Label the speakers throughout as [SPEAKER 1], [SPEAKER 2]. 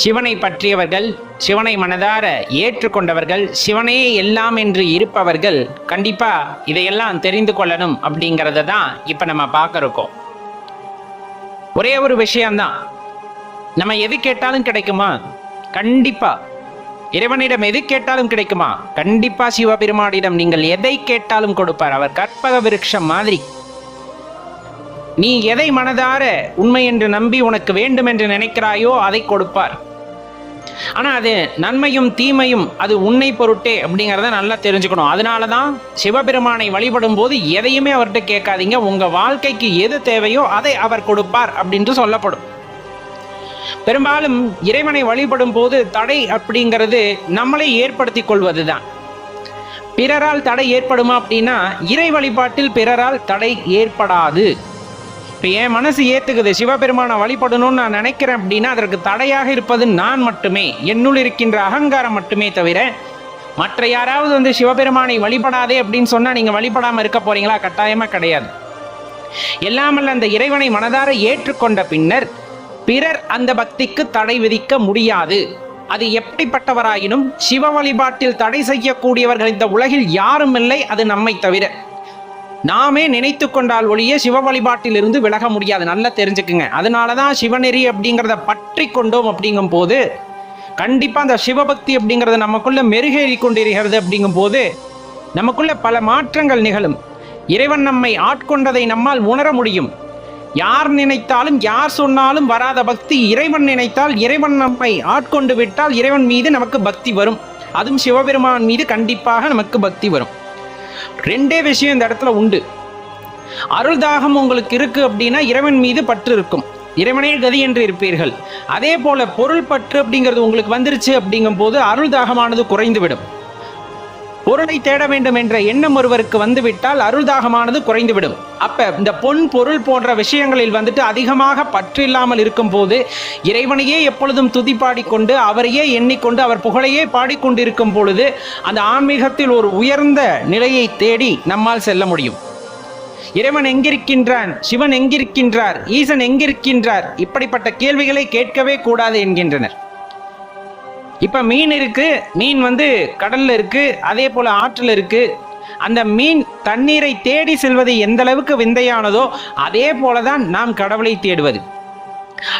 [SPEAKER 1] சிவனை பற்றியவர்கள் சிவனை மனதார ஏற்றுக்கொண்டவர்கள் சிவனே எல்லாம் என்று இருப்பவர்கள் கண்டிப்பா இதையெல்லாம் தெரிந்து கொள்ளணும் அப்படிங்கிறத தான் இப்ப நம்ம பார்க்க ஒரே ஒரு விஷயம்தான். நம்ம எது கேட்டாலும் கிடைக்குமா? கண்டிப்பா. இறைவனிடம் எது கேட்டாலும் கிடைக்குமா? கண்டிப்பா சிவபெருமானிடம் நீங்கள் எதை கேட்டாலும் கொடுப்பார். அவர் கற்பக விருட்சம் மாதிரி. நீ எதை மனதார உண்மை என்று நம்பி உனக்கு வேண்டும் என்று நினைக்கிறாயோ அதை கொடுப்பார். ஆனா அது நன்மையும் தீமையும் அது உன்னை பொருட்டே அப்படிங்கிறத நல்லா தெரிஞ்சுக்கணும். அதனால தான் சிவபெருமானை வழிபடும் போது எதையுமே அவர்கிட்ட கேட்காதீங்க. உங்க வாழ்க்கைக்கு எது தேவையோ அதை அவர் கொடுப்பார் அப்படின்ட்டு சொல்லப்படும். பெரும்பாலும் இறைவனை வழிபடும் போது தடை அப்படிங்கிறது நம்மளை ஏற்படுத்தி கொள்வதுதான். பிறரால் தடை ஏற்படுமா அப்படின்னா இறை வழிபாட்டில் பிறரால் தடை ஏற்படாது. இப்போ என் மனசு ஏற்றுக்குது சிவபெருமானை வழிபடணும்னு நான் நினைக்கிறேன் அப்படின்னா அதற்கு தடையாக இருப்பது நான் மட்டுமே. என்னுள் இருக்கின்ற அகங்காரம் மட்டுமே தவிர மற்ற யாராவது வந்து சிவபெருமானை வழிபடாதே அப்படின்னு சொன்னால் நீங்கள் வழிபடாமல் இருக்க போறீங்களா? கட்டாயமாக கிடையாது. எல்லாமல்ல அந்த இறைவனை மனதார ஏற்றுக்கொண்ட பின்னர் பிறர் அந்த பக்திக்கு தடை விதிக்க முடியாது. அது எப்படிப்பட்டவராயினும் சிவ வழிபாட்டில் தடை செய்யக்கூடியவர்கள் இந்த உலகில் யாரும் இல்லை அது நம்மை தவிர. நாமே நினைத்து கொண்டால் ஒழிய சிவ வழிபாட்டிலிருந்து விலக முடியாது. நல்லா தெரிஞ்சுக்குங்க. அதனால தான் சிவநெறி அப்படிங்கிறத பற்றி கொண்டோம் அப்படிங்கும் போது கண்டிப்பாக அந்த சிவபக்தி அப்படிங்கிறது நமக்குள்ள மெருகேறி கொண்டிருக்கிறது அப்படிங்கும் போது நமக்குள்ள பல மாற்றங்கள் நிகழும். இறைவன் நம்மை ஆட்கொண்டதை நம்மால் உணர முடியும். யார் நினைத்தாலும் யார் சொன்னாலும் வராத பக்தி இறைவன் நினைத்தால் இறைவன் நம்மை ஆட்கொண்டு விட்டால் இறைவன் மீது நமக்கு பக்தி வரும். அதுவும் சிவபெருமான் மீது கண்டிப்பாக நமக்கு பக்தி வரும். ரெண்டே விஷயம் இந்த இடத்துல உண்டு. அருள் தாகம் உங்களுக்கு இருக்கு அப்படின்னா இறைவன் மீது பற்று இருக்கும். இறைவனே கதி என்று இருப்பீர்கள். அதே போல பொருள் பற்று அப்படிங்கிறது உங்களுக்கு வந்துருச்சு அப்படிங்கும் போது அருள் தாகமானது குறைந்துவிடும். பொருளை தேட வேண்டும் என்ற எண்ணம் ஒருவருக்கு வந்துவிட்டால் அருள்தாகமானது குறைந்துவிடும். அப்ப இந்த பொன் பொருள் போன்ற விஷயங்களில் வந்துட்டு அதிகமாக பற்று இல்லாமல் இருக்கும் போது இறைவனையே எப்பொழுதும் துதிப்பாடிக்கொண்டு அவரையே எண்ணிக்கொண்டு அவர் புகழையே பாடிக்கொண்டிருக்கும் பொழுது அந்த ஆன்மீகத்தில் ஒரு உயர்ந்த நிலையை தேடி நம்மால் செல்ல முடியும். இறைவன் எங்கிருக்கின்றான்? சிவன் எங்கிருக்கின்றார்? ஈசன் எங்கிருக்கின்றார்? இப்படிப்பட்ட கேள்விகளை கேட்கவே கூடாது என்கின்றனர். இப்போ மீன் இருக்கு மீன் வந்து கடல்ல இருக்கு அதே போல ஆற்றில் இருக்கு. அந்த மீன் தண்ணீரை தேடி செல்வது எந்த அளவுக்கு விந்தையானதோ அதே போலதான் நாம் கடவுளை தேடுவது.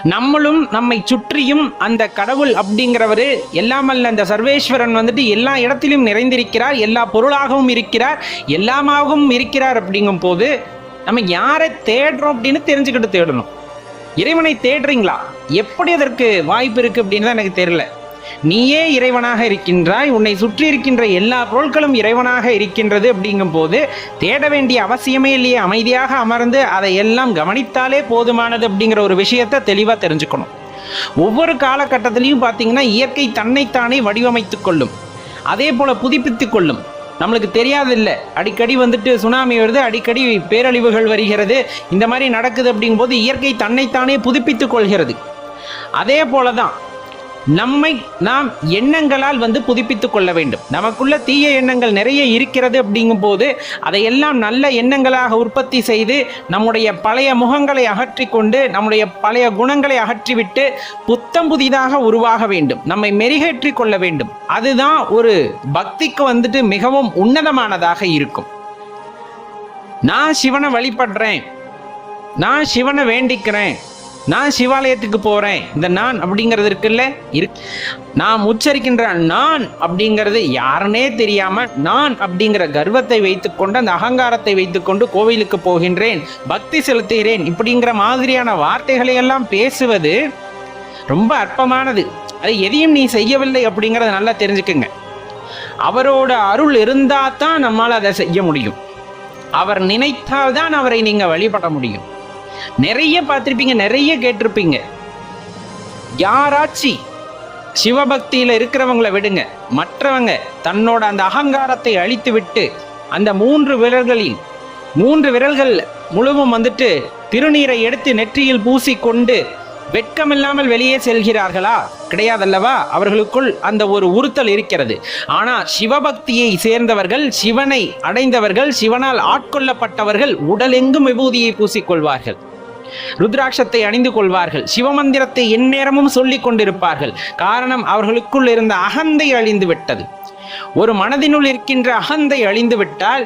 [SPEAKER 1] நம்மளும் நம்மை சுற்றியும் அந்த கடவுள் அப்படிங்கிறவரு எல்லாமல்ல அந்த சர்வேஸ்வரன் வந்துட்டு எல்லா இடத்திலும் நிறைந்திருக்கிறார் எல்லா பொருளாகவும் இருக்கிறார் எல்லாமாகவும் இருக்கிறார் அப்படிங்கும் போது நம்ம யாரை தேடுறோம் அப்படின்னு தெரிஞ்சுக்கிட்டு தேடணும். இறைவனை தேடுறீங்களா? எப்படி அதற்கு வாய்ப்பு இருக்கு அப்படின்னு தான் எனக்கு தெரியல. நீயே இறைவனாக இருக்கின்றாய் உன்னை சுற்றி இருக்கின்ற எல்லா பொருட்களும் இறைவனாக இருக்கின்றது அப்படிங்கும் போது தேட வேண்டிய அவசியமே இல்லையே அமைதியாக அமர்ந்து அதை எல்லாம் கவனித்தாலே போதுமானது அப்படிங்கிற ஒரு விஷயத்தை தெளிவாக தெரிஞ்சுக்கணும். ஒவ்வொரு காலகட்டத்திலையும் பார்த்தீங்கன்னா இயற்கை தன்னைத்தானே வடிவமைத்துக் கொள்ளும். அதே போல புதுப்பித்துக் கொள்ளும். நம்மளுக்கு தெரியாதில்ல அடிக்கடி வந்துட்டு சுனாமி வருது அடிக்கடி பேரழிவுகள் வருகிறது இந்த மாதிரி நடக்குது அப்படிங்கும்போது இயற்கை தன்னைத்தானே புதுப்பித்துக் கொள்கிறது. அதே போல தான் நம்மை நாம் எண்ணங்களால் வந்து புதுப்பித்துக் கொள்ள வேண்டும். நமக்குள்ள தீய எண்ணங்கள் நிறைய இருக்கிறது அப்படிங்கும் போது அதையெல்லாம் நல்ல எண்ணங்களாக உற்பத்தி செய்து நம்முடைய பழைய முகங்களை அகற்றி கொண்டு நம்முடைய பழைய குணங்களை அகற்றிவிட்டு புத்தம் புதிதாக உருவாக வேண்டும். நம்மை மெருகேற்றி கொள்ள வேண்டும். அதுதான் ஒரு பக்திக்கு வந்துட்டு மிகவும் உன்னதமானதாக இருக்கும். நான் சிவனை வழிபடுறேன். நான் சிவனை வேண்டிக்கிறேன். நான் சிவாலயத்துக்கு போறேன். இந்த நான் அப்படிங்கிறது இருக்குல்ல? இரு நாம் உச்சரிக்கின்ற நான் அப்படிங்கிறது யாருனே தெரியாம நான் அப்படிங்கிற கர்வத்தை வைத்துக்கொண்டு அந்த அகங்காரத்தை வைத்துக்கொண்டு கோவிலுக்கு போகின்றேன். பக்தி செலுத்துகிறேன். இப்படிங்கிற மாதிரியான வார்த்தைகளை எல்லாம் பேசுவது ரொம்ப அற்பமானது. அது எதையும் நீ செய்யவில்லை அப்படிங்கிறத நல்லா தெரிஞ்சுக்குங்க. அவரோட அருள் இருந்தால் தான் நம்மால் அதை செய்ய முடியும். அவர் நினைத்தால் தான் அவரை நீங்கள் வழிபட முடியும். நிறைய பார்த்துருப்பீங்க நிறைய கேட்டிருப்பீங்க. யாராச்சி சிவபக்தியில் இருக்கிறவங்களை விடுங்க மற்றவங்க தன்னோட அந்த அகங்காரத்தை அழித்து விட்டு அந்த மூன்று விரல்களில் மூன்று விரல்கள் முழுவதும் வந்துட்டு திருநீரை எடுத்து நெற்றியில் பூசிக்கொண்டு வெட்கமில்லாமல் வெளியே செல்கிறார்களா? கிடையாதல்லவா? அவர்களுக்குள் அந்த ஒரு உறுத்தல் இருக்கிறது. ஆனால் சிவபக்தியை சேர்ந்தவர்கள் சிவனை அடைந்தவர்கள் சிவனால் ஆட்கொள்ளப்பட்டவர்கள் உடலெங்கும் விபூதியை பூசிக்கொள்வார்கள். ருத்ராட்சத்தை அணிந்து கொள்வார்கள். சிவமந்திரத்தை எந்நேரமும் சொல்லிக் கொண்டிருப்பார்கள். காரணம் அவர்களுக்குள் இருந்த அகந்தை அழிந்து விட்டது. ஒரு மனதினுள் இருக்கின்ற அகந்தை அழிந்து விட்டால்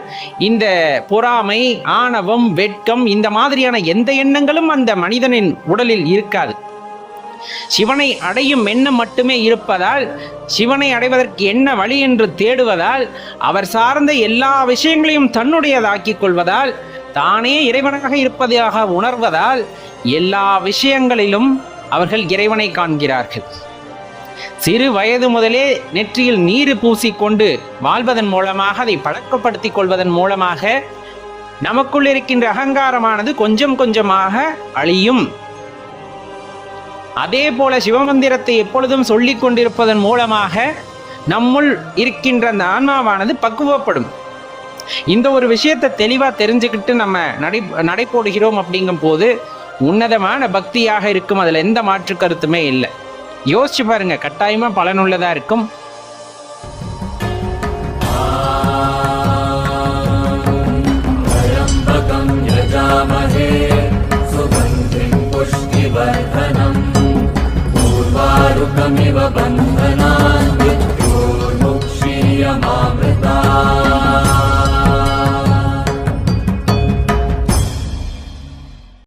[SPEAKER 1] இந்த பொறாமை ஆணவம் வெட்கம் இந்த மாதிரியான எந்த எண்ணங்களும் அந்த மனிதனின் உடலில் இருக்காது. சிவனை அடையும் எண்ணம் மட்டுமே இருப்பதால் சிவனை அடைவதற்கு என்ன வழி என்று தேடுவதால் அவர் சார்ந்த எல்லா விஷயங்களையும் தன்னுடையதாக்கிக் கொள்வதால் தானே இறைவனாக இருப்பதாக உணர்வதால் எல்லா விஷயங்களிலும் அவர்கள் இறைவனை காண்கிறார்கள். சிறு வயது முதலே நெற்றியில் நீர் பூசிக்கொண்டு வாழ்வதன் மூலமாக அதை பழக்கப்படுத்திக் கொள்வதன் மூலமாக நமக்குள் இருக்கின்ற அகங்காரமானது கொஞ்சம் கொஞ்சமாக அழியும். அதே போல சிவமந்திரத்தை எப்பொழுதும் சொல்லிக் கொண்டிருப்பதன் மூலமாக நம்முள் இருக்கின்ற அந்த ஆன்மாவானது பக்குவப்படும். இந்த ஒரு விஷயத்தை தெளிவா தெரிஞ்சுக்கிட்டு நம்ம நடை நடைபோடுகிறோம் அப்படிங்கும் போது உன்னதமான பக்தியாக இருக்கும் அதுல எந்த மாற்று கருத்துமே இல்லை யோசிச்சு பாருங்க கட்டாயமா பலனுள்ளதா இருக்கும்
[SPEAKER 2] त्र्यम्बकं यजामहे सुगन्धिं पुष्टिवर्धनम् पूर्वारुकमिव बन्धनात्